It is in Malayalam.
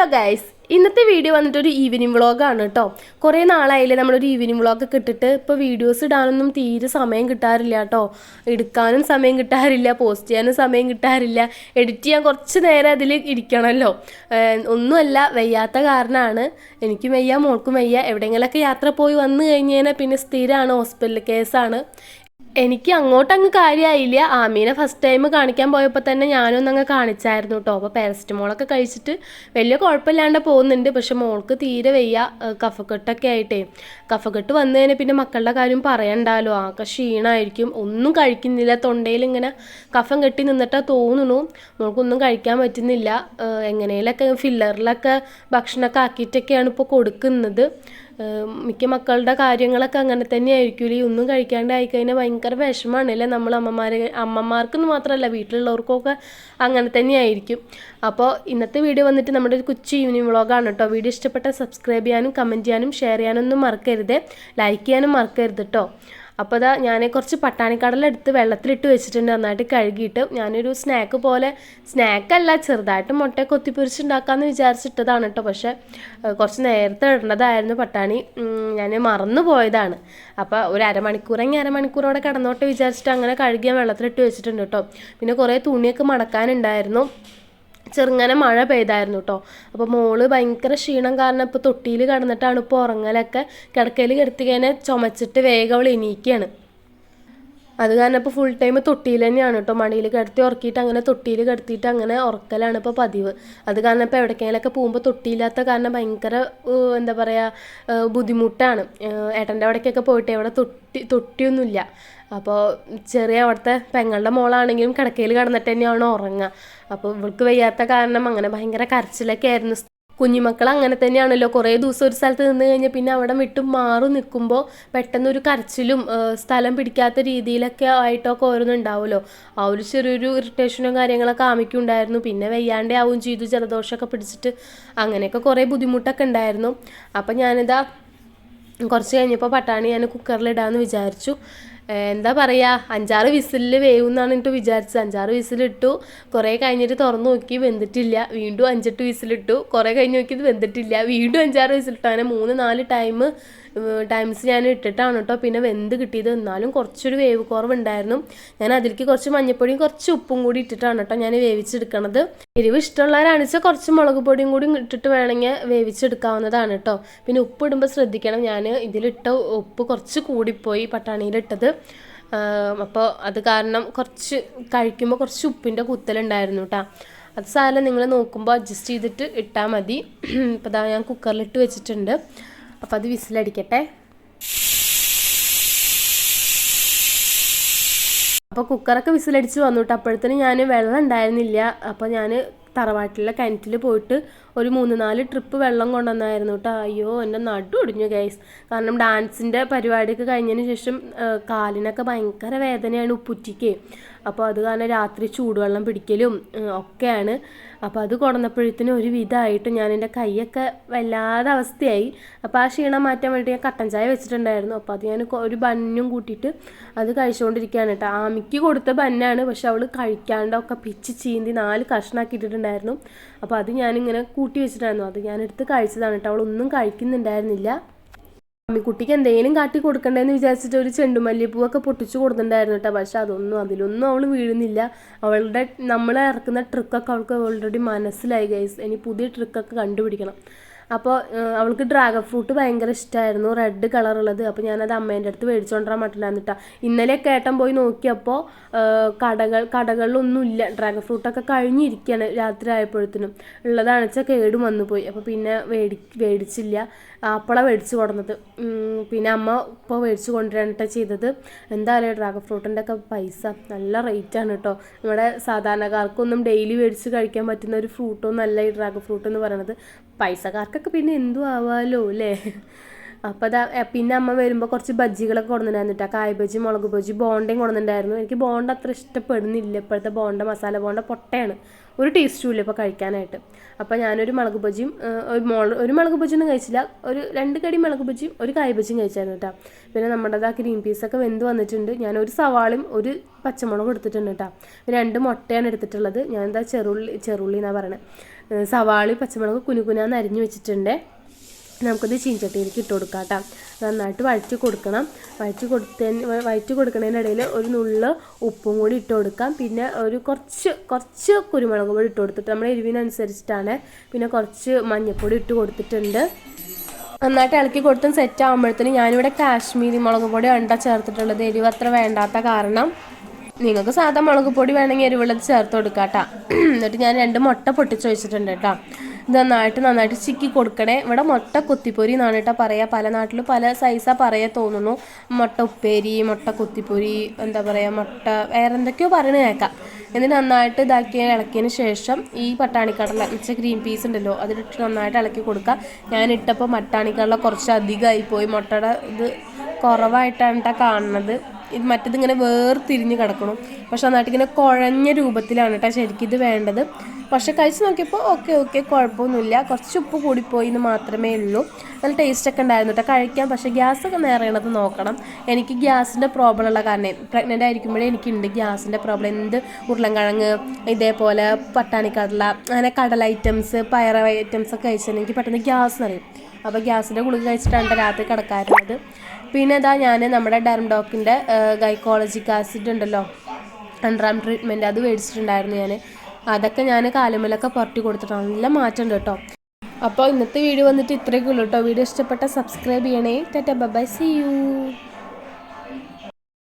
ഹലോ ഗൈസ് ഇന്നത്തെ വീഡിയോ വന്നിട്ട് ഒരു ഈവനിങ് വ്ളോഗാണ് കേട്ടോ കുറേ നാളായില്ലേ നമ്മളൊരു ഈവനിങ് വ്ളോഗ് ഒക്കെ ഇട്ടിട്ട് ഇപ്പോൾ വീഡിയോസ് ഇടാനൊന്നും തീരെ സമയം കിട്ടാറില്ല കേട്ടോ എടുക്കാനും സമയം കിട്ടാറില്ല പോസ്റ്റ് ചെയ്യാനും സമയം കിട്ടാറില്ല. എഡിറ്റ് ചെയ്യാൻ കുറച്ച് നേരം അതിൽ ഇരിക്കണമല്ലോ ഒന്നുമല്ല വയ്യാത്ത കാരണമാണ്. എനിക്കും വയ്യ മോൾക്കും വയ്യ. എവിടെയെങ്കിലൊക്കെ യാത്ര പോയി വന്നു കഴിഞ്ഞാൽ പിന്നെ സ്ഥിരമാണ് ഹോസ്പിറ്റൽ കേസാണ് എനിക്ക് അങ്ങോട്ട് അങ്ങ് കാര്യമായില്ല ആമീനെ ഫസ്റ്റ് ടൈം കാണിക്കാൻ പോയപ്പോൾ തന്നെ ഞാനൊന്നും അങ്ങ് കാണിച്ചായിരുന്നു കേട്ടോ അപ്പോൾ പാരസ്റ്റമോളൊക്കെ കഴിച്ചിട്ട് വലിയ കുഴപ്പമില്ലാണ്ട് പോകുന്നുണ്ട്. പക്ഷെ മോൾക്ക് തീരെ വയ്യ. കഫക്കെട്ടൊക്കെ ആയിട്ടേ. കഫക്കെട്ട് വന്നു കഴിഞ്ഞാൽ പിന്നെ മക്കളുടെ കാര്യം പറയണ്ടല്ലോ ആകെ ക്ഷീണമായിരിക്കും ഒന്നും കഴിക്കുന്നില്ല. തൊണ്ടയിൽ ഇങ്ങനെ കഫം കെട്ടി നിന്നിട്ടാ തോന്നുന്നു. മോൾക്കൊന്നും കഴിക്കാൻ പറ്റുന്നില്ല. എങ്ങനെയിലൊക്കെ ഫില്ലറിലൊക്കെ ഭക്ഷണമൊക്കെ ആക്കിയിട്ടൊക്കെയാണ് ഇപ്പോൾ കൊടുക്കുന്നത്. മിക്ക മക്കളുടെ കാര്യങ്ങളൊക്കെ അങ്ങനെ തന്നെ ആയിരിക്കും ഈ ഒന്നും കഴിക്കാണ്ട് ആയിക്കഴിഞ്ഞാൽ ഭയങ്കര വിഷമാണ് അല്ലേ? നമ്മൾ അമ്മമാരെ അമ്മമാർക്കെന്ന് മാത്രമല്ല വീട്ടിലുള്ളവർക്കൊക്കെ അങ്ങനെ തന്നെ ആയിരിക്കും അപ്പോൾ ഇന്നത്തെ വീഡിയോ വന്നിട്ട് നമ്മുടെ ഒരു കൊച്ചു ഈവനിങ് വ്ളോഗാണ് കേട്ടോ. വീഡിയോ ഇഷ്ടപ്പെട്ട സബ്സ്ക്രൈബ് ചെയ്യാനും കമന്റ് ചെയ്യാനും ഷെയർ ചെയ്യാനൊന്നും മറക്കരുത്. ലൈക്ക് ചെയ്യാനും മറക്കരുത് കേട്ടോ. അപ്പോൾ അതാ ഞാൻ കുറച്ച് പട്ടാണിക്കടല എടുത്ത് വെള്ളത്തിലിട്ട് വെച്ചിട്ടുണ്ട് നന്നായിട്ട് കഴുകിയിട്ട്. ഞാനൊരു സ്നാക്ക് പോലെ സ്നാക്കല്ല ചെറുതായിട്ട് മുട്ട കൊത്തിപ്പൊരിച്ചുണ്ടാക്കാമെന്ന് വിചാരിച്ചിട്ടതാണ് കേട്ടോ പക്ഷേ കുറച്ച് നേരത്തെ ഇടേണ്ടതായിരുന്നു പട്ടാണി. ഞാൻ മറന്നു പോയതാണ്. അപ്പോൾ ഒരു അരമണിക്കൂറെങ്കിൽ അരമണിക്കൂറോടെ കിടന്നോട്ടെ വിചാരിച്ചിട്ട് അങ്ങനെ കഴുകിയ വെള്ളത്തിലിട്ട് വെച്ചിട്ടുണ്ട് കേട്ടോ പിന്നെ കുറേ തുണിയൊക്കെ മടക്കാനുണ്ടായിരുന്നു. ചെറുങ്ങനെ മഴ പെയ്തായിരുന്നു കേട്ടോ അപ്പോൾ മോൾ ഭയങ്കര ക്ഷീണം കാരണം ഇപ്പോൾ തൊട്ടിയിൽ കിടന്നിട്ടാണ് ഇപ്പോൾ ഉറങ്ങലൊക്കെ. കിടക്കയിൽ കിടത്തി കഴിഞ്ഞാൽ ചുമച്ചിട്ട് വേഗം അവൾ എണീക്കുകയാണ് അത് കാരണം ഇപ്പോൾ ഫുൾ ടൈം തൊട്ടിയിൽ തന്നെയാണ് കേട്ടോ. മടിയിൽ കിടത്തി ഉറക്കിയിട്ട് അങ്ങനെ തൊട്ടിയിൽ കിടത്തിയിട്ട് അങ്ങനെ ഉറക്കലാണ് ഇപ്പോൾ പതിവ്. അത് കാരണം ഇപ്പോൾ എവിടേക്കെങ്കിലൊക്കെ പോകുമ്പോൾ തൊട്ടിയില്ലാത്ത കാരണം ഭയങ്കര എന്താ പറയുക ബുദ്ധിമുട്ടാണ്. ഏട്ടന്റെ അവിടേക്കൊക്കെ പോയിട്ട് അവിടെ തൊട്ടി തൊട്ടിയൊന്നുമില്ല. അപ്പോൾ ചെറിയ അവിടുത്തെ പെങ്ങളുടെ മോളാണെങ്കിലും കിടക്കയിൽ കിടന്നിട്ട് തന്നെയാണ് ഉറങ്ങുക. അപ്പോൾ ഇവൾക്ക് വയ്യാത്ത കാരണം അങ്ങനെ ഭയങ്കര കരച്ചിലൊക്കെ ആയിരുന്നു കുഞ്ഞുമക്കൾ അങ്ങനെ തന്നെയാണല്ലോ കുറേ ദിവസം ഒരു സ്ഥലത്ത് നിന്ന് കഴിഞ്ഞാൽ പിന്നെ അവിടെ വിട്ട് മാറി നിൽക്കുമ്പോൾ പെട്ടെന്നൊരു കരച്ചിലും സ്ഥലം പിടിക്കാത്ത രീതിയിലൊക്കെ ആയിട്ടൊക്കെ ഓരോന്നുണ്ടാവുമല്ലോ. ആ ഒരു ചെറിയൊരു ഇറിറ്റേഷനും കാര്യങ്ങളൊക്കെ ആമിക്കുണ്ടായിരുന്നു. പിന്നെ വയ്യാണ്ടേ ആവും ചെയ്തു ജലദോഷമൊക്കെ പിടിച്ചിട്ട് അങ്ങനെയൊക്കെ കുറേ ബുദ്ധിമുട്ടൊക്കെ ഉണ്ടായിരുന്നു. അപ്പം ഞാനിതാ കുറച്ച് കഴിഞ്ഞപ്പോൾ പട്ടാണി ഞാൻ കുക്കറിലിടാമെന്ന് വിചാരിച്ചു. എന്താ പറയുക അഞ്ചാറ് വിസിലിൽ വേവുമെന്നാണ് എന്നിട്ട് വിചാരിച്ചത്. അഞ്ചാറ് വിസിലിട്ടു കുറേ കഴിഞ്ഞിട്ട് തുറന്നു നോക്കി വെന്തിട്ടില്ല. വീണ്ടും അഞ്ചെട്ട് വിസിലിട്ടു കുറേ കഴിഞ്ഞ് നോക്കി വെന്തിട്ടില്ല. വീണ്ടും അഞ്ചാറ് വിസിലിട്ടു. അങ്ങനെ മൂന്ന് നാല് ടൈം ടൈംസ് ഞാൻ ഇട്ടിട്ടാണ് കേട്ടോ പിന്നെ വെന്ത് കിട്ടിയത് എന്നാലും കുറച്ചൊരു വേവ് കുറവുണ്ടായിരുന്നു. ഞാൻ അതിലേക്ക് കുറച്ച് മഞ്ഞപ്പൊടിയും കുറച്ച് ഉപ്പും കൂടി ഇട്ടിട്ടാണ് കേട്ടോ ഞാൻ വേവിച്ചെടുക്കണത്. എരിവ് ഇഷ്ടമുള്ളവരാണ് വെച്ചാൽ കുറച്ച് മുളക് പൊടിയും കൂടി ഇട്ടിട്ട് വേണമെങ്കിൽ വേവിച്ചെടുക്കാവുന്നതാണ് കേട്ടോ പിന്നെ ഉപ്പ് ഇടുമ്പോൾ ശ്രദ്ധിക്കണം. ഞാൻ ഇതിലിട്ട ഉപ്പ് കുറച്ച് കൂടിപ്പോയി പട്ടാണിയിലിട്ടത്. അപ്പോൾ അത് കാരണം കുറച്ച് കഴിക്കുമ്പോൾ കുറച്ച് ഉപ്പിന്റെ കുത്തലുണ്ടായിരുന്നു കേട്ടോ അത് സാധനം നിങ്ങൾ നോക്കുമ്പോൾ അഡ്ജസ്റ്റ് ചെയ്തിട്ട് ഇട്ടാൽ മതി. ഇപ്പോൾ ഞാൻ കുക്കറിലിട്ട് വെച്ചിട്ടുണ്ട്. അപ്പോൾ അത് വിസിലടിക്കട്ടെ. അപ്പോൾ കുക്കറൊക്കെ വിസിലടിച്ച് വന്നു കേട്ടോ അപ്പോഴത്തേനും ഞാൻ വെള്ളം ഉണ്ടായിരുന്നില്ല. അപ്പോൾ ഞാൻ തറവാട്ടിലെ കിണറ്റിൽ പോയിട്ട് ഒരു മൂന്ന് നാല് ട്രിപ്പ് വെള്ളം കൊണ്ടുവന്നായിരുന്നു കേട്ടോ അയ്യോ എന്റെ നടു ഒടിഞ്ഞു ഗൈസ് കാരണം ഡാൻസിന്റെ പരിപാടിയൊക്കെ കഴിഞ്ഞതിന് ശേഷം കാലിനൊക്കെ ഭയങ്കര വേദനയാണ് ഉപ്പുറ്റിക്ക്. അപ്പോൾ അത് കാരണം രാത്രി ചൂടുവെള്ളം പിടിക്കലും ഒക്കെയാണ്. അപ്പോൾ അത് കൊടന്നപ്പോഴത്തേനും ഒരു വിധമായിട്ട് ഞാൻ എന്റെ കൈയൊക്കെ വല്ലാതെ അവസ്ഥയായി. അപ്പോൾ ആ ക്ഷീണം മാറ്റാൻ വേണ്ടി ഞാൻ കട്ടൻ ചായ വെച്ചിട്ടുണ്ടായിരുന്നു. അപ്പോൾ അത് ഞാൻ ഒരു ബന്നും കൂട്ടിയിട്ട് അത് കഴിച്ചുകൊണ്ടിരിക്കുകയാണ് കേട്ടോ ആമിക്ക് കൊടുത്ത ബന്നാണ് പക്ഷെ അവൾ കഴിക്കാണ്ടൊക്കെ പിച്ച് ചീന്തി നാല് കഷ്ണാക്കി ഇട്ടിട്ടുണ്ടായിരുന്നു. അപ്പോൾ അത് ഞാനിങ്ങനെ കൂട്ടി വെച്ചിട്ടായിരുന്നു. അത് ഞാനെടുത്ത് കഴിച്ചതാണ് കേട്ടോ. അവളൊന്നും കഴിക്കുന്നുണ്ടായിരുന്നില്ല. അമ്മിക്കുട്ടിക്ക് എന്തെങ്കിലും കാട്ടി കൊടുക്കണ്ടേന്ന് വിചാരിച്ചിട്ട് ഒരു ചെണ്ടുമല്ലിപ്പൂവൊക്കെ പൊട്ടിച്ചു കൊടുത്തിട്ടുണ്ടായിരുന്നു കേട്ടോ. പക്ഷെ അതൊന്നും അതിലൊന്നും അവൾ വീഴുന്നില്ല. അവളുടെ നമ്മളെ ഇറക്കുന്ന ട്രിക്കൊക്കെ അവൾക്ക് ഓൾറെഡി മനസ്സിലായി ഗൈസ് ഇനി പുതിയ ട്രിക്കൊക്കെ കണ്ടുപിടിക്കണം. അപ്പോൾ അവൾക്ക് ഡ്രാഗൺ ഫ്രൂട്ട് ഭയങ്കര ഇഷ്ടമായിരുന്നു റെഡ് കളറുള്ളത് അപ്പോൾ ഞാനത് അമ്മേന്റെ അടുത്ത് മേടിച്ചുകൊണ്ടിരാൻ പറ്റില്ലായിരുന്നു കേട്ടോ ഇന്നലെയൊക്കെ പോയി നോക്കിയപ്പോൾ കടകൾ കടകളിലൊന്നും ഇല്ല ഡ്രാഗൺ ഫ്രൂട്ടൊക്കെ കഴിഞ്ഞിരിക്കുകയാണ് രാത്രി ആയപ്പോഴത്തേനും. ഉള്ളതാണ് വെച്ചാൽ കേടും വന്നു പോയി. അപ്പോൾ പിന്നെ മേടി മേടിച്ചില്ല ആപ്പിള മേടിച്ചു കൊടുന്നത്. പിന്നെ അമ്മ ഇപ്പോൾ മേടിച്ചു കൊണ്ടുവരാനിട്ട് ചെയ്തത്. എന്തായാലും ഡ്രാഗൺ ഫ്രൂട്ടിന്റെ ഒക്കെ പൈസ നല്ല റേറ്റാണ് കേട്ടോ നമ്മുടെ സാധാരണക്കാർക്കൊന്നും ഡെയിലി മേടിച്ച് കഴിക്കാൻ പറ്റുന്ന ഒരു ഫ്രൂട്ടൊന്നും അല്ല ഈ ഡ്രാഗൺ ഫ്രൂട്ട് എന്ന് പറയുന്നത് പൈസക്കാർക്കൊക്കെ പിന്നെ എന്തു ആവാലോ അല്ലേ? അപ്പോൾ അതാ പിന്നെ അമ്മ വരുമ്പോൾ കുറച്ച് ബജ്ജികളൊക്കെ കൊടുത്തിട്ടുണ്ടായിരുന്നു കേട്ടോ കായ് ബജ്ജി മുളക് ബജ്ജി ബോണ്ടയും കൊടുത്തിട്ടുണ്ടായിരുന്നു എനിക്ക് ബോണ്ട അത്ര ഇഷ്ടപ്പെടുന്നില്ല. ഇപ്പോഴത്തെ ബോണ്ട മസാല ബോണ്ട പൊട്ടയാണ്. ഒരു ടേസ്റ്റും ഇല്ല ഇപ്പോൾ കഴിക്കാനായിട്ട്. അപ്പോൾ ഞാനൊരു മുളക് ബജ്ജിയും ഒരു മോൾ ഒരു മുളക് ബജ്ജിയൊന്നും കഴിച്ചില്ല. ഒരു രണ്ട് കടി മുളക് ബജ്ജിയും ഒരു കായ് ബജ്ജിയും കഴിച്ചായിരുന്നു കേട്ടോ. പിന്നെ നമ്മുടേത് ആ ഗ്രീൻ പീസൊക്കെ വെന്ത് വന്നിട്ടുണ്ട്. ഞാൻ ഒരു സവാളയും ഒരു പച്ചമുളകും എടുത്തിട്ടുണ്ട് കേട്ടോ. രണ്ട് മുട്ടയാണ് എടുത്തിട്ടുള്ളത്. ഞാൻ എന്താ ചെറുള്ളി ചെറുള്ളി എന്നാണ് പറയുന്നത് സവാളി പച്ചമുളക് കുനുകുനാന്ന് അരിഞ്ഞു വെച്ചിട്ടുണ്ട്. നമുക്കത് ചീഞ്ചട്ടിയിലേക്ക് ഇട്ട് കൊടുക്കാം കേട്ടോ നന്നായിട്ട് വഴറ്റി കൊടുക്കണം. വഴറ്റി കൊടുത്തതിന് വഴറ്റി കൊടുക്കുന്നതിനിടയിൽ ഒരു നുള്ള് ഉപ്പും കൂടി ഇട്ട് കൊടുക്കാം. പിന്നെ ഒരു കുറച്ച് കുറച്ച് കുരുമുളക് പൊടി ഇട്ട് കൊടുത്തിട്ട് നമ്മുടെ എരിവിനനുസരിച്ചിട്ടാണ് പിന്നെ കുറച്ച് മഞ്ഞൾപ്പൊടി ഇട്ട് കൊടുത്തിട്ടുണ്ട്. നന്നായിട്ട് ഇളക്കി കൊടുത്തും സെറ്റ് ആകുമ്പോഴത്തേന് ഞാനിവിടെ കാശ്മീരി മുളക് പൊടി അണ്ട ചേർത്തിട്ടുള്ളത്. എരിവ് അത്ര വേണ്ടാത്ത കാരണം. നിങ്ങൾക്ക് സാധാ മുളക് പൊടി വേണമെങ്കിൽ എരിവുള്ളത് ചേർത്ത് കൊടുക്കാം കേട്ടോ. എന്നിട്ട് ഞാൻ രണ്ട് മുട്ട പൊട്ടിച്ച് വെച്ചിട്ടുണ്ട് കേട്ടോ. നന്നായിട്ട് നന്നായിട്ട് ചിക്കി കൊടുക്കണേ. ഇവിടെ മുട്ട കുത്തിപ്പൊരി എന്നാണ് കേട്ടോ പറയുക പല നാട്ടിലും പല സൈസാ പറയാൻ തോന്നുന്നു. മുട്ട ഉപ്പേരി മുട്ട കുത്തിപ്പൊരി എന്താ പറയുക മുട്ട വേറെ എന്തൊക്കെയോ പറയുന്നത് കേൾക്കാം എന്നിട്ട് നന്നായിട്ട് ഇതാക്കി ഇളക്കിയതിന് ശേഷം ഈ പട്ടാണിക്കടല ഇച്ച ഗ്രീൻ പീസ് ഉണ്ടല്ലോ അതിലിട്ട് നന്നായിട്ട് ഇളക്കി കൊടുക്കുക ഞാൻ ഇട്ടപ്പോൾ മട്ടാണിക്കടല കുറച്ച് അധികമായി പോയി. മുട്ടയുടെ ഇത് കുറവായിട്ടാണ് കേട്ടോ കാണുന്നത്. ഇത് മറ്റതിങ്ങനെ വേർതിരിഞ്ഞ് കിടക്കണം. പക്ഷെ നന്നായിട്ട് ഇങ്ങനെ കുഴഞ്ഞ രൂപത്തിലാണ് കേട്ടോ ശരിക്കും ഇത് വേണ്ടത്. പക്ഷെ കഴിച്ച് നോക്കിയപ്പോൾ ഓക്കെ ഓക്കെ കുഴപ്പമൊന്നുമില്ല. കുറച്ച് ഉപ്പ് കൂടിപ്പോയി എന്ന് മാത്രമേ ഉള്ളൂ. നല്ല ടേസ്റ്റ് ടേസ്റ്റൊക്കെ ഉണ്ടായിരുന്നു കേട്ടോ പക്ഷെ പക്ഷേ ഗ്യാസൊക്കെ നേറയണത് നോക്കണം. എനിക്ക് ഗ്യാസിന്റെ പ്രോബ്ലം ഉള്ള കാരണം പ്രഗ്നന്റ് ആയിരിക്കുമ്പോഴേ എനിക്കുണ്ട് ഗ്യാസിന്റെ പ്രോബ്ലം എന്ത് ഉരുളൻകിഴങ്ങ് ഇതേപോലെ പട്ടാണിക്കടല അങ്ങനെ കടല ഐറ്റംസ് പയർ ഐറ്റംസ് ഒക്കെ കഴിച്ചാൽ എനിക്ക് പെട്ടെന്ന് ഗ്യാസ് നിറയും. അപ്പോൾ ഗ്യാസിന്റെ ഗുളിക കഴിച്ചിട്ടാണ് രാത്രി കിടക്കാറുള്ളത്. പിന്നെ ഇതാ ഞാൻ നമ്മുടെ ഡെർമഡോക്കിന്റെ ഗൈക്കോളജിക് ആസിഡ് ഉണ്ടല്ലോ അൺറാം ട്രീറ്റ്മെന്റ് അത് മേടിച്ചിട്ടുണ്ടായിരുന്നു ഞാൻ അതൊക്കെ ഞാൻ കാലുമലൊക്കെ പുരട്ടി കൊടുത്തിട്ടാണ് നല്ല മാറ്റമുണ്ട് കേട്ടോ. അപ്പോൾ ഇന്നത്തെ വീഡിയോ വന്നിട്ട് ഇത്രയൊക്കെ ഉള്ളൂ കേട്ടോ. വീഡിയോ ഇഷ്ടപ്പെട്ട സബ്സ്ക്രൈബ് ചെയ്യണേ. Tata by C U